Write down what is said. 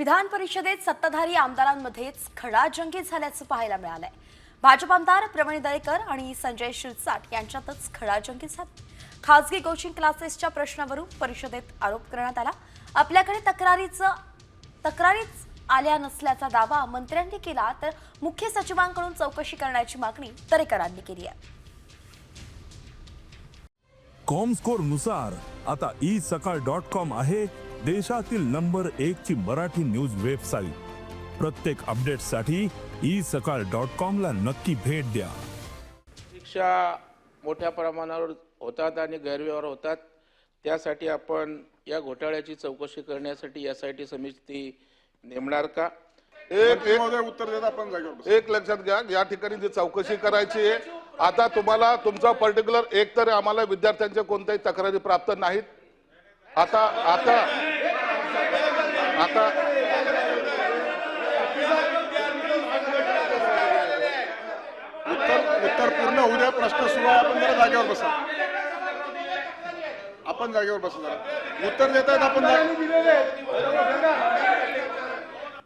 विधान परिषदेत सत्ताधारी आमदारांमध्येच खडाजंगी झाल्याचं पाहायला मिळालंय. भाजप आमदार प्रवीण दरेकर आणि संजय शिरसाट यांच्यातच खडाजंगी झाली. खासगी कोचिंग क्लासेसच्या प्रश्नावरून परिषदेत आरोप करण्यात आला. आपल्याकडे तक्रारीचं तक्रारीच आल्या नसल्याचा दावा मंत्र्यांनी केला तर मुख्य सचिवांकडून चौकशी करण्याची मागणी दरेकरांनी केली आहे. कॉम स्कोरनुसार आता ई सकाळ डॉट कॉम आहे. देशातील नंबर एक ची मराठी न्यूज वेबसाईट. प्रत्येक अपडेटसाठी ई सकाळ डॉट कॉम ला नक्की भेट द्या. परीक्षा मोठ्या प्रमाणावर होतात आणि गैरव्यवहार होतात. त्यासाठी आपण या घोटाळ्याची चौकशी करण्यासाठी एस आय टी समिती नेमणार का? एक उत्तर देता आपण. एक लक्षात घ्या या ठिकाणी जी चौकशी करायची आहे आता तुम्हाला तुमचा पर्टिक्युलर एक तर आम्हाला विद्यार्थ्यांच्या कोणत्याही तक्रारी प्राप्त नाहीत. आता आता आता उत्तर उत्तर पूर्ण होऊ द्या प्रश्न सुरू आहे आपण जरा जागेवर बसा. आपण जागेवर बसा उत्तर देत आहेत आपण